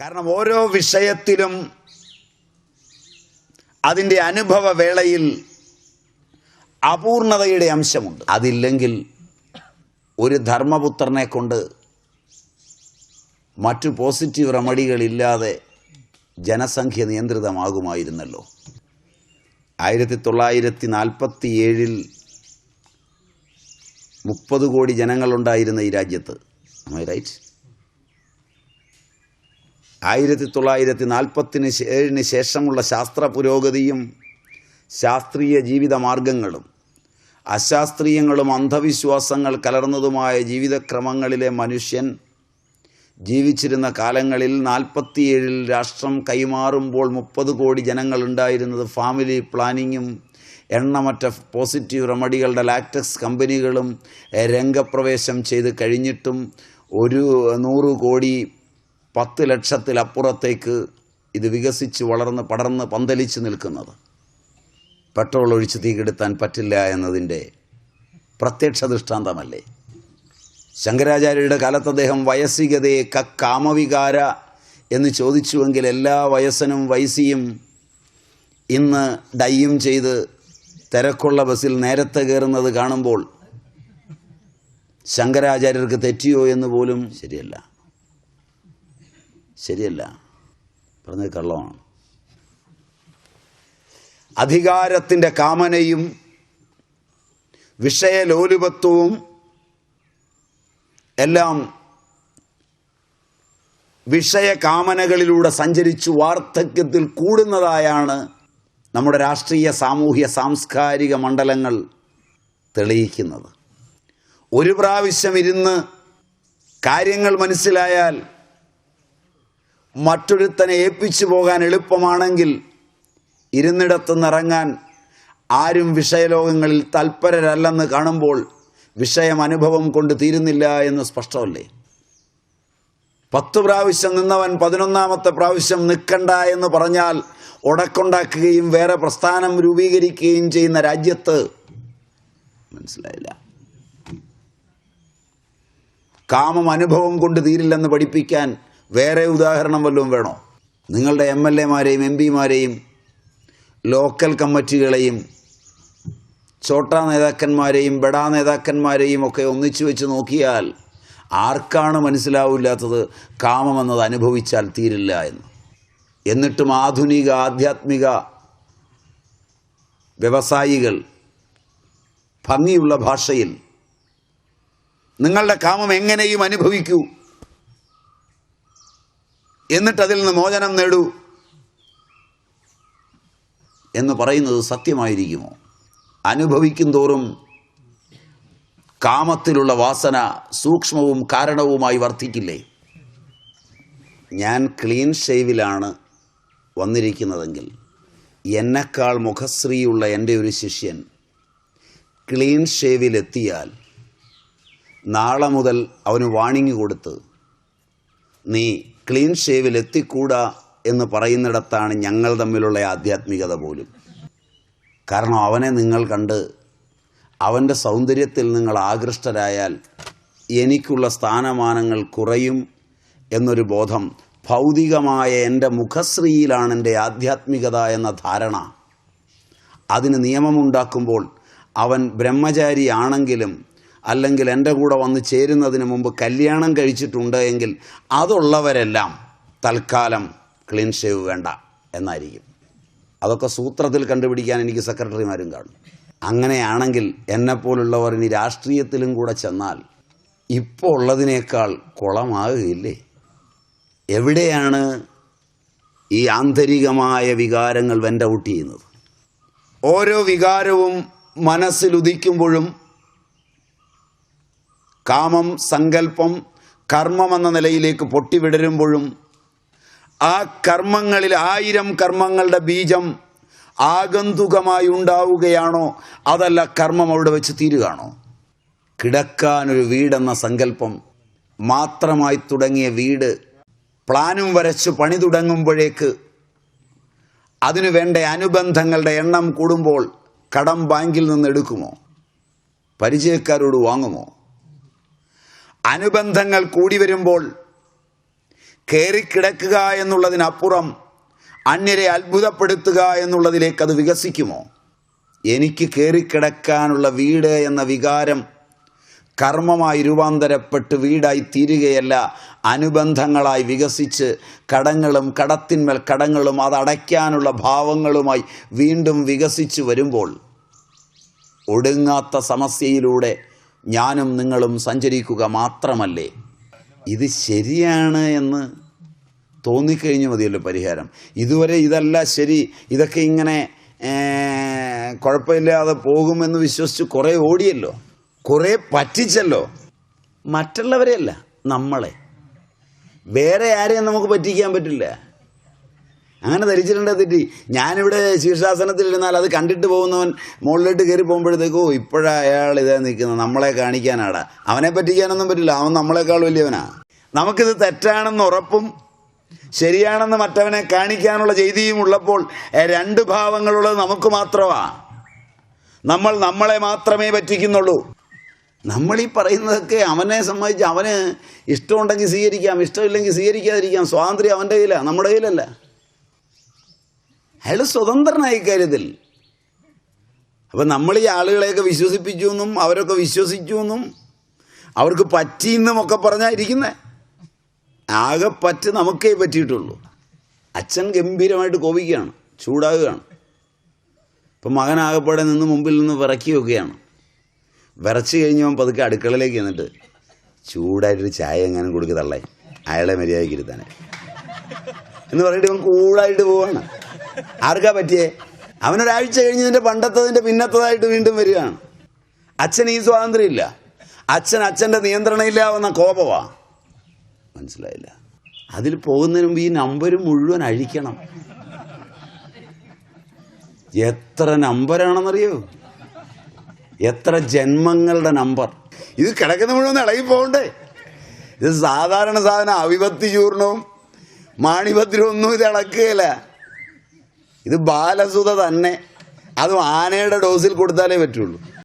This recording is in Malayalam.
കാരണം ഓരോ വിഷയത്തിലും അതിന്റെ അനുഭവ വേളയിൽ അപൂർണതയുടെ അംശമുണ്ട്. അതില്ലെങ്കിൽ ഒരു ധർമ്മപുത്രനെ കൊണ്ട് മറ്റു പോസിറ്റീവ് റെമഡികളില്ലാതെ ജനസംഖ്യ നിയന്ത്രിതമാകുമായിരുന്നല്ലോ. ആയിരത്തി തൊള്ളായിരത്തി നാൽപ്പത്തി ഏഴിൽ മുപ്പത് കോടി ജനങ്ങളുണ്ടായിരുന്ന ഈ രാജ്യത്ത്. റൈറ്റ് ആയിരത്തി തൊള്ളായിരത്തി നാൽപ്പത്തിന് ഏഴിന് ശേഷമുള്ള ശാസ്ത്ര പുരോഗതിയും ശാസ്ത്രീയ ജീവിത മാർഗങ്ങളും അശാസ്ത്രീയങ്ങളും അന്ധവിശ്വാസങ്ങൾ കലർന്നതുമായ ജീവിതക്രമങ്ങളിലെ മനുഷ്യൻ ജീവിച്ചിരുന്ന കാലങ്ങളിൽ നാൽപ്പത്തിയേഴിൽ രാഷ്ട്രം കൈമാറുമ്പോൾ മുപ്പത് കോടി ജനങ്ങൾ ഉണ്ടായിരുന്നത് ഫാമിലി പ്ലാനിങ്ങും എണ്ണമറ്റ പോസിറ്റീവ് റെമഡികളുടെ ലാക്ടക്സ് കമ്പനികളും രംഗപ്രവേശം ചെയ്ത് കഴിഞ്ഞിട്ടും ഒരു നൂറ് കോടി പത്ത് ലക്ഷത്തിലപ്പുറത്തേക്ക് ഇത് വികസിച്ച് വളർന്ന് പടർന്ന് പന്തലിച്ച് നിൽക്കുന്നത്. പെട്രോൾ ഒഴിച്ച് തീകെടുത്താൻ പറ്റില്ല എന്നതിന്റെ പ്രത്യക്ഷ ദൃഷ്ടാന്തമല്ലേ? ശങ്കരാചാര്യരുടെ കാലത്ത് അദ്ദേഹം വയസ്സികതയെ കാമവികാര എന്ന് ചോദിച്ചുവെങ്കിൽ എല്ലാ വയസ്സനും വയസ്സിയും ഇന്ന് ഡൈയും ചെയ്ത് തിരക്കുള്ള ബസ്സിൽ നേരത്തെ കയറുന്നത് കാണുമ്പോൾ ശങ്കരാചാര്യർക്ക് തെറ്റിയോ എന്ന് പോലും ശരിയല്ല. ശരിയല്ല. പറഞ്ഞത് കള്ളമാണ്. അധികാരത്തിന്റെ കാമനയും വിഷയലോലുപത്വവും എല്ലാം വിഷയകാമനകളിലൂടെ സഞ്ചരിച്ച് വാർദ്ധക്യത്തിൽ കൂടുന്നതായാണ് നമ്മുടെ രാഷ്ട്രീയ സാമൂഹ്യ സാംസ്കാരിക മണ്ഡലങ്ങൾ തെളിയിക്കുന്നത്. ഒരു പ്രാവശ്യം ഇരുന്ന് കാര്യങ്ങൾ മനസ്സിലായാൽ മറ്റൊരുത്തനെ ഏൽപ്പിച്ചു പോകാൻ എളുപ്പമാണെങ്കിൽ ഇരുന്നിടത്തുനിന്നിറങ്ങാൻ ആരും വിഷയലോകങ്ങളിൽ തൽപരരല്ലെന്ന് കാണുമ്പോൾ വിഷയം അനുഭവം കൊണ്ട് തീരുന്നില്ല എന്ന് സ്പഷ്ടമല്ലേ? പത്ത് പ്രാവശ്യം നിന്നവൻ പതിനൊന്നാമത്തെ പ്രാവശ്യം നിൽക്കണ്ട എന്ന് പറഞ്ഞാൽ ഉടക്കുണ്ടാക്കുകയും വേറെ പ്രസ്ഥാനം രൂപീകരിക്കുകയും ചെയ്യുന്ന രാജ്യത്ത് മനസ്സിലായില്ല. കാമം അനുഭവം കൊണ്ട് തീരില്ലെന്ന് പഠിപ്പിക്കാൻ വേറെ ഉദാഹരണം വല്ലതും വേണോ? നിങ്ങളുടെ എം എൽ എമാരെയും എം പിമാരെയും ലോക്കൽ കമ്മിറ്റികളെയും ചോട്ടാ നേതാക്കന്മാരെയും ബഡാ നേതാക്കന്മാരെയും ഒക്കെ ഒന്നിച്ചു വെച്ച് നോക്കിയാൽ ആർക്കാണ് മനസ്സിലാവില്ലാത്തത് കാമമെന്നത് അനുഭവിച്ചാൽ തീരില്ല എന്ന്. എന്നിട്ടും ആധുനിക ആധ്യാത്മിക വ്യവസായികൾ ഭംഗിയുള്ള ഭാഷയിൽ നിങ്ങളുടെ കാമം എങ്ങനെയും അനുഭവിക്കൂ. എന്നിട്ട് അതിൽ നിന്ന് മോചനം നേടൂ എന്ന് പറയുന്നത് സത്യമായിരിക്കുമോ? അനുഭവിക്കും തോറും കാമത്തിലുള്ള വാസന സൂക്ഷ്മവും കാരണവുമായി വർദ്ധിക്കില്ലേ ഞാൻ ക്ലീൻ ഷേവിലാണ് വന്നിരിക്കുന്നതെങ്കിൽ എന്നെക്കാൾ മുഖശ്രീയുള്ള എന്റെ ഒരു ശിഷ്യൻ ക്ലീൻ ഷേവിലെത്തിയാൽ നാളെ മുതൽ അവന് വാണിംഗ് കൊടുത്ത് നീ ക്ലീൻ ഷേവിൽ എത്തിക്കൂടാ എന്ന് പറയുന്നിടത്താണ് ഞങ്ങൾ തമ്മിലുള്ള ആധ്യാത്മികത പോലും. കാരണം അവനെ നിങ്ങൾ കണ്ട് അവന്റെ സൗന്ദര്യത്തിൽ നിങ്ങൾ ആകൃഷ്ടരായാൽ എനിക്കുള്ള സ്ഥാനമാനങ്ങൾ കുറയും എന്നൊരു ബോധം ഭൗതികമായ എന്റെ മുഖശ്രീയിലാണ് എന്റെ ആധ്യാത്മികത എന്ന ധാരണ. അതിന് നിയമമുണ്ടാക്കുമ്പോൾ അവൻ ബ്രഹ്മചാരി ആണെങ്കിലും അല്ലെങ്കിൽ എന്റെ കൂടെ വന്ന് ചേരുന്നതിന് മുമ്പ് കല്യാണം കഴിച്ചിട്ടുണ്ട് എങ്കിൽ അതുള്ളവരെല്ലാം തൽക്കാലം ക്ലീൻ ഷേവ് വേണ്ട എന്നായിരിക്കും. അതൊക്കെ സൂത്രത്തിൽ കണ്ടുപിടിക്കാൻ എനിക്ക് സെക്രട്ടറിമാരും കാണും. അങ്ങനെയാണെങ്കിൽ എന്നെപ്പോലുള്ളവർ ഇനി രാഷ്ട്രീയത്തിലും കൂടെ ചെന്നാൽ ഇപ്പോൾ ഉള്ളതിനേക്കാൾ കുളമാകുകയില്ലേ? എവിടെയാണ് ഈ ആന്തരികമായ വികാരങ്ങൾ വെന്റ് ഔട്ട് ചെയ്യുന്നത്? ഓരോ വികാരവും മനസ്സിലുദിക്കുമ്പോഴും കാമം സങ്കല്പം കർമ്മം എന്ന നിലയിലേക്ക് പൊട്ടിവിടരുമ്പോഴും ആ കർമ്മങ്ങളിൽ ആയിരം കർമ്മങ്ങളുടെ ബീജം ആഗന്തുകമായി ഉണ്ടാവുകയാണോ? അതല്ല കർമ്മം അവിടെ വെച്ച് തീരുകയാണോ? കിടക്കാനൊരു വീടെന്ന സങ്കല്പം മാത്രമായി തുടങ്ങിയ വീട് പ്ലാനും വരച്ച് പണി തുടങ്ങുമ്പോഴേക്ക് അതിനു വേണ്ട അനുബന്ധങ്ങളുടെ എണ്ണം കൂടുമ്പോൾ കടം ബാങ്കിൽ നിന്ന് എടുക്കുമോ? പരിചയക്കാരോട് വാങ്ങുമോ? അനുബന്ധങ്ങൾ കൂടി വരുമ്പോൾ കയറിക്കിടക്കുക എന്നുള്ളതിനപ്പുറം അന്യരെ അത്ഭുതപ്പെടുത്തുക എന്നുള്ളതിലേക്ക് അത് വികസിക്കുമോ? എനിക്ക് കയറിക്കിടക്കാനുള്ള വീട് എന്ന വികാരം കർമ്മമായി രൂപാന്തരപ്പെട്ട് വീടായി തീരുകയല്ല. അനുബന്ധങ്ങളായി വികസിച്ച് കടങ്ങളും കടത്തിന്മേൽ കടങ്ങളും അതടയ്ക്കാനുള്ള ഭാവങ്ങളുമായി വീണ്ടും വികസിച്ച് വരുമ്പോൾ ഒടുങ്ങാത്ത സമസ്യയിലൂടെ ഞാനും നിങ്ങളും സഞ്ചരിക്കുക മാത്രമല്ലേ? ഇത് ശരിയാണ് എന്ന് തോന്നിക്കഴിഞ്ഞു മതിയല്ലോ പരിഹാരം. ഇതുവരെ ഇതല്ല ശരി. ഇതൊക്കെ ഇങ്ങനെ കുഴപ്പമില്ലാതെ പോകുമെന്ന് വിശ്വസിച്ച് കുറേ ഓടിയല്ലോ. കുറേ പറ്റിച്ചല്ലോ. മറ്റുള്ളവരെയല്ല നമ്മളെ. വേറെ ആരെയും നമുക്ക് പറ്റിക്കാൻ പറ്റില്ല. അങ്ങനെ ധരിച്ചിട്ടുണ്ട് തെറ്റി. ഞാനിവിടെ ശീർഷാസനത്തിലിരുന്നാൽ അത് കണ്ടിട്ട് പോകുന്നവൻ മുകളിലോട്ട് കയറി പോകുമ്പോഴത്തേക്കോ ഇപ്പോഴാ അയാൾ ഇതാ നിൽക്കുന്നത്. നമ്മളെ കാണിക്കാനാടാ. അവനെ പറ്റിക്കാനൊന്നും പറ്റില്ല. അവൻ നമ്മളെക്കാൾ വലിയവനാ. നമുക്കിത് തെറ്റാണെന്ന് ഉറപ്പും ശരിയാണെന്ന് മറ്റവനെ കാണിക്കാനുള്ള ചെയ്തിയും ഉള്ളപ്പോൾ രണ്ട് ഭാവങ്ങളുള്ളത് നമുക്ക് മാത്രമാ. നമ്മൾ നമ്മളെ മാത്രമേ പറ്റിക്കുന്നുള്ളൂ. നമ്മൾ ഈ പറയുന്നതൊക്കെ അവനെ സംബന്ധിച്ച് അവന് ഇഷ്ടമുണ്ടെങ്കിൽ സ്വീകരിക്കാം ഇഷ്ടമില്ലെങ്കിൽ സ്വീകരിക്കാതിരിക്കാം. സ്വാതന്ത്ര്യം അവന്റെ കയ്യിലാണ് നമ്മുടെ കയ്യിലല്ല. അയാൾ സ്വതന്ത്രനായി കാര്യത്തിൽ. അപ്പം നമ്മൾ ഈ ആളുകളെയൊക്കെ വിശ്വസിപ്പിച്ചു എന്നും അവരൊക്കെ വിശ്വസിച്ചു എന്നും അവർക്ക് പറ്റിയെന്നും ഒക്കെ പറഞ്ഞാൽ ഇരിക്കുന്നേ. ആകെ പറ്റ് നമുക്കേ പറ്റിയിട്ടുള്ളൂ. അച്ഛൻ ഗംഭീരമായിട്ട് കോപിക്കുകയാണ് ചൂടാകുകയാണ്. ഇപ്പം മകൻ ആകപ്പാടെ നിന്ന് മുമ്പിൽ നിന്ന് വിറക്കിയൊക്കെയാണ് വിറച്ച് കഴിഞ്ഞവൻ പതുക്കെ അടുക്കളയിലേക്ക് എന്നിട്ട് ചൂടായിട്ടൊരു ചായ എങ്ങാനും കൊടുക്കുക തള്ളേ. അയാളെ മര്യാദയ്ക്ക് ഇരുത്താനേ എന്ന് പറഞ്ഞിട്ട് ഇവൻ കൂളായിട്ട് പോവാണ്. ആർക്കാ പറ്റിയേ? അവനൊരാഴ്ച കഴിഞ്ഞതിന്റെ പണ്ടത്തതിന്റെ പിന്നത്തതായിട്ട് വീണ്ടും വരികയാണ്. അച്ഛൻ ഈ സ്വാതന്ത്ര്യം ഇല്ല അച്ഛൻ അച്ഛന്റെ നിയന്ത്രണമില്ലാവുന്ന കോപമാ മനസ്സിലായില്ല. അതിൽ പോകുന്നതിന് മുമ്പ് ഈ നമ്പർ മുഴുവൻ അഴിക്കണം. എത്ര നമ്പരാണെന്നറിയോ? എത്ര ജന്മങ്ങളുടെ നമ്പർ. ഇത് കിടക്കുന്ന മുഴുവൻ ഇളകി പോകണ്ടേ? ഇത് സാധാരണ സാധനം അവിഭക്തി ചൂർണവും മാണിഭദ്രവും ഒന്നും ഇത് ഇളക്കുകയില്ല. ഇത് ബാലസുത തന്നെ. അതും ആനയുടെ ഡോസിൽ കൊടുത്താലേ പറ്റുള്ളൂ.